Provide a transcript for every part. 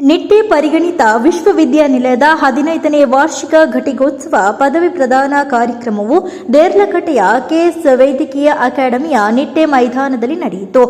ನಿಟ್ಟೆ ಪರಿಗಣಿತ ವಿಶ್ವವಿದ್ಯಾನಿಲಯದ ಹದಿನೈದನೇ ವಾರ್ಷಿಕ ಘಟಿಕೋತ್ಸವ ಪದವಿ ಪ್ರದಾನ ಕಾರ್ಯಕ್ರಮವು ದೇರ್ಲಕಟ್ಟೆಯ ಕೆಎಸ್ ವೈದ್ಯಕೀಯ ಅಕಾಡೆಮಿಯ ನಿಟ್ಟೆ ಮೈದಾನದಲ್ಲಿ ನಡೆಯಿತು.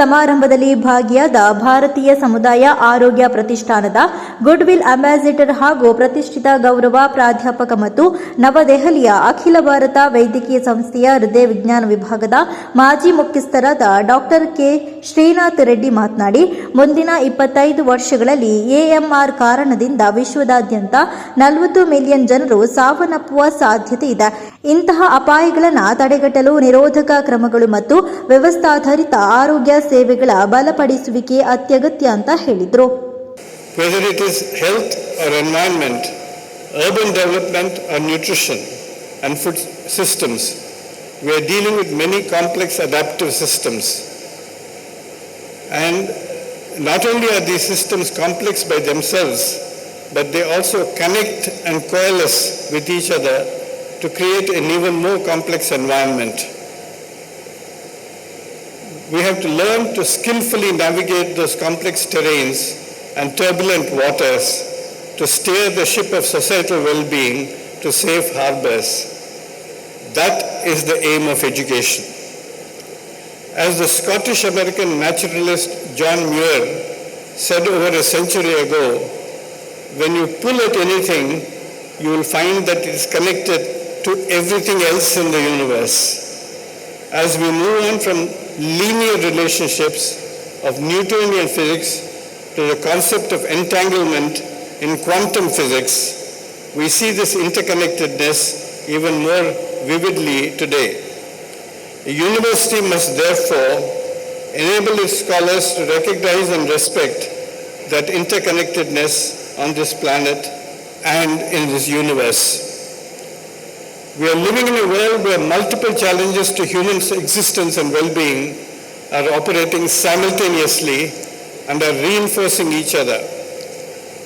ಸಮಾರಂಭದಲ್ಲಿ ಭಾಗಿಯಾದ ಭಾರತೀಯ ಸಮುದಾಯ ಆರೋಗ್ಯ ಪ್ರತಿಷ್ಠಾನದ ಗುಡ್ ವಿಲ್ ಅಂಬಾಸಿಡರ್ ಹಾಗೂ ಪ್ರತಿಷ್ಠಿತ ಗೌರವ ಪ್ರಾಧ್ಯಾಪಕ ಮತ್ತು ನವದೆಹಲಿಯ ಅಖಿಲ ಭಾರತ ವೈದ್ಯಕೀಯ ಸಂಸ್ಥೆಯ ಹೃದಯ ವಿಜ್ಞಾನ ವಿಭಾಗದ ಮಾಜಿ ಮುಖ್ಯಸ್ಥರಾದ ಡಾಕ್ಟರ್ ಕೆ ಶ್ರೀನಾಥ್ ರೆಡ್ಡಿ ಮಾತನಾಡಿ, ಮುಂದಿನ ಇಪ್ಪತ್ತೈದು ವರ್ಷಗಳಲ್ಲಿ ಎಎಂಆರ್ ಕಾರಣದಿಂದ ವಿಶ್ವದಾದ್ಯಂತ ನಲವತ್ತು ಮಿಲಿಯನ್ ಜನರು ಸಾವನ್ನಪ್ಪುವ ಸಾಧ್ಯತೆ ಇದೆ. ಇಂತಹ ಅಪಾಯಗಳನ್ನು ತಡೆಗಟ್ಟಲು ನಿರೋಧಕ ಕ್ರಮಗಳು ಮತ್ತು ವ್ಯವಸ್ಥಾಧಾರಿತ ಆರೋಗ್ಯ ಸೇವೆಗಳ ಬಲಪಡಿಸುವಿಕೆ ಅತ್ಯಗತ್ಯ ಅಂತ ಹೇಳಿದರು. Whether it is health or environment, urban development or nutrition and food systems, we are dealing with many complex adaptive systems. And not only are these systems complex by themselves, but they also connect and coalesce with each other to create an even more complex environment. We have to learn to skillfully navigate those complex terrains and turbulent waters to steer the ship of societal well-being to safe harbors. That is the aim of education. As the Scottish American naturalist John Muir said over a century ago, when you pull at anything, you will find that it is connected to everything else in the universe. As we move on from linear relationships of Newtonian physics to the concept of entanglement in quantum physics, we see this interconnectedness even more vividly today. A university must therefore enable its scholars to recognize and respect that interconnectedness on this planet and in this universe. We are living in a world where multiple challenges to human existence and well-being are operating simultaneously and are reinforcing each other.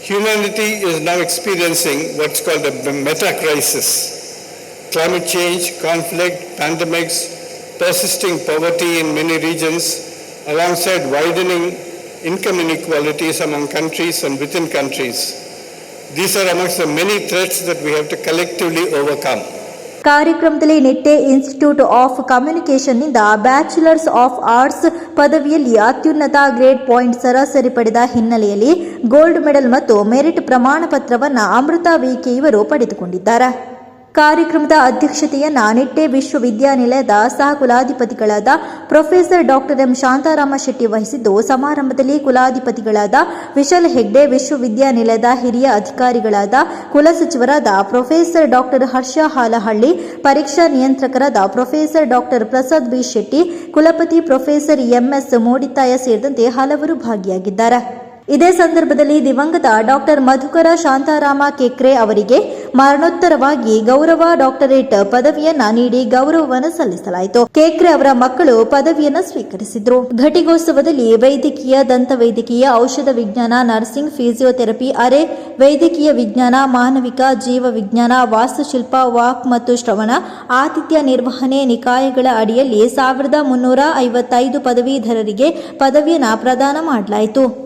Humanity is now experiencing what's called a meta-crisis. Climate change, conflict, pandemics, persisting poverty in many regions, alongside widening income inequalities among countries and within countries. These are amongst the many threats that we have to collectively overcome. ಕಾರ್ಯಕ್ರಮದಲ್ಲಿ Nitte institute of ಕಮ್ಯುನಿಕೇಷನ್ನಿಂದ bachelors of arts ಪದವಿಯಲ್ಲಿ ಅತ್ಯುನ್ನತ grade point ಸರಾಸರಿ ಪಡೆದ ಹಿನ್ನೆಲೆಯಲ್ಲಿ gold medal ಮತ್ತು merit ಪ್ರಮಾಣ ಪತ್ರವನ್ನು ಅಮೃತ ವಿಕೆ ಇವರು ಪಡೆದುಕೊಂಡಿದ್ದಾರೆ. ಕಾರ್ಯಕ್ರಮದ ಅಧ್ಯಕ್ಷತೆಯನ್ನು ನಿಟ್ಟೆ ವಿಶ್ವವಿದ್ಯಾನಿಲಯದ ಸಹ ಕುಲಾಧಿಪತಿಗಳಾದ professor doctor M Shantarama Shetty ವಹಿಸಿದ್ದು, ಸಮಾರಂಭದಲ್ಲಿ ಕುಲಾಧಿಪತಿಗಳಾದ ವಿಶಲ್ ಹೆಗ್ಡೆ, ವಿಶ್ವವಿದ್ಯಾನಿಲಯದ ಹಿರಿಯ ಅಧಿಕಾರಿಗಳಾದ ಕುಲಸಚಿವರಾದ ಪ್ರೊಫೆಸರ್ ಡಾಕ್ಟರ್ ಹರ್ಷ ಹಾಲಹಳ್ಳಿ, ಪರೀಕ್ಷಾ ನಿಯಂತ್ರಕರಾದ professor doctor Prasad B Shetty, ಕುಲಪತಿ ಪ್ರೊಫೆಸರ್ ಎಂಎಸ್ ಮೋಡಿತಾಯ ಸೇರಿದಂತೆ ಹಲವರು ಭಾಗಿಯಾಗಿದ್ದಾರೆ. ಇದೇ ಸಂದರ್ಭದಲ್ಲಿ ದಿವಂಗತ ಡಾಕ್ಟರ್ ಮಧುಕರ ಶಾಂತಾರಾಮ ಕೆಕ್ರೆ ಅವರಿಗೆ ಮರಣೋತ್ತರವಾಗಿ ಗೌರವ ಡಾಕ್ಟರೇಟ್ ಪದವಿಯನ್ನ ನೀಡಿ ಗೌರವವನ್ನು ಸಲ್ಲಿಸಲಾಯಿತು. ಕೇಕ್ರೆ ಅವರ ಮಕ್ಕಳು ಪದವಿಯನ್ನ ಸ್ವೀಕರಿಸಿದ್ರು. ಘಟಿಕೋತ್ಸವದಲ್ಲಿ ವೈದ್ಯಕೀಯ ದಂತ ವೈದ್ಯಕೀಯ ಔಷಧ ವಿಜ್ಞಾನ, ನರ್ಸಿಂಗ್, ಫಿಸಿಯೋಥೆರಪಿ, ಅರೆ, ವೈದ್ಯಕೀಯ ವಿಜ್ಞಾನ, ಮಾನವಿಕ, ಜೀವ ವಿಜ್ಞಾನ, ವಾಸ್ತುಶಿಲ್ಪ, ವಾಕ್ ಮತ್ತು ಶ್ರವಣ, ಆತಿಥ್ಯ ನಿರ್ವಹಣೆ ನಿಕಾಯಗಳ ಅಡಿಯಲ್ಲಿ ಸಾವಿರದ ಮುನ್ನೂರ ಐವತ್ತೈದು ಪದವೀಧರರಿಗೆ ಪದವಿಯನ್ನ ಪ್ರದಾನ ಮಾಡಲಾಯಿತು.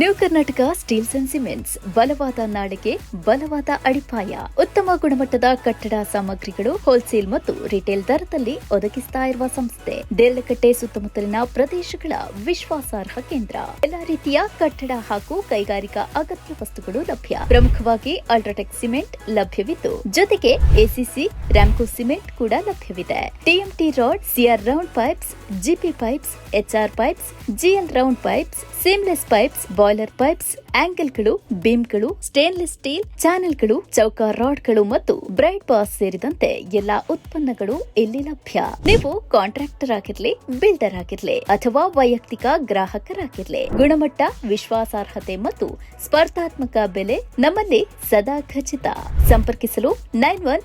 New Karnataka steels and cements, ಬಲವಾದ ನಾಡಿಗೆ ಬಲವಾದ ಅಡಿಪಾಯ. ಉತ್ತಮ ಗುಣಮಟ್ಟದ ಕಟ್ಟಡ ಸಾಮಗ್ರಿಗಳು ಹೋಲ್ಸೇಲ್ ಮತ್ತು ರಿಟೇಲ್ ದರದಲ್ಲಿ ಒದಗಿಸ್ತಾ ಇರುವ ಸಂಸ್ಥೆ. ದೇರಳಕಟ್ಟೆ ಸುತ್ತಮುತ್ತಲಿನ ಪ್ರದೇಶಗಳ ವಿಶ್ವಾಸಾರ್ಹ ಕೇಂದ್ರ. ಎಲ್ಲಾ ರೀತಿಯ ಕಟ್ಟಡ ಹಾಗೂ ಕೈಗಾರಿಕಾ ಅಗತ್ಯ ವಸ್ತುಗಳು ಲಭ್ಯ. ಪ್ರಮುಖವಾಗಿ ಅಲ್ಟ್ರಾಟೆಕ್ ಸಿಮೆಂಟ್ ಲಭ್ಯವಿದ್ದು, ಜೊತೆಗೆ ಎಸಿಸಿ ರ್ಯಾಂಕೋ ಸಿಮೆಂಟ್ ಕೂಡ ಲಭ್ಯವಿದೆ. TMT rod, CR round pipes, GP pipes HR pipes GL round pipes, seamless pipes, boiler pipes, ಆಂಗಲ್ಗಳು, ಬೀಮ್ಗಳು, ಸ್ಟೇನ್ಲೆಸ್ ಸ್ಟೀಲ್, ಚಾನೆಲ್ಗಳು, ಚೌಕ ರಾಡ್ಗಳು ಮತ್ತು ಬ್ರೈಟ್ ಬಾಸ್ ಸೇರಿದಂತೆ ಎಲ್ಲಾ ಉತ್ಪನ್ನಗಳು ಇಲ್ಲಿ ಲಭ್ಯ. ನೀವು ಕಾಂಟ್ರಾಕ್ಟರ್ ಆಗಿರ್ಲಿ, ಬಿಲ್ಡರ್ ಆಗಿರ್ಲಿ ಅಥವಾ ವೈಯಕ್ತಿಕ ಗ್ರಾಹಕರಾಗಿರ್ಲಿ, ಗುಣಮಟ್ಟ, ವಿಶ್ವಾಸಾರ್ಹತೆ ಮತ್ತು ಸ್ಪರ್ಧಾತ್ಮಕ ಬೆಲೆ ನಮ್ಮಲ್ಲಿ ಸದಾ ಖಚಿತ. ಸಂಪರ್ಕಿಸಲು nine one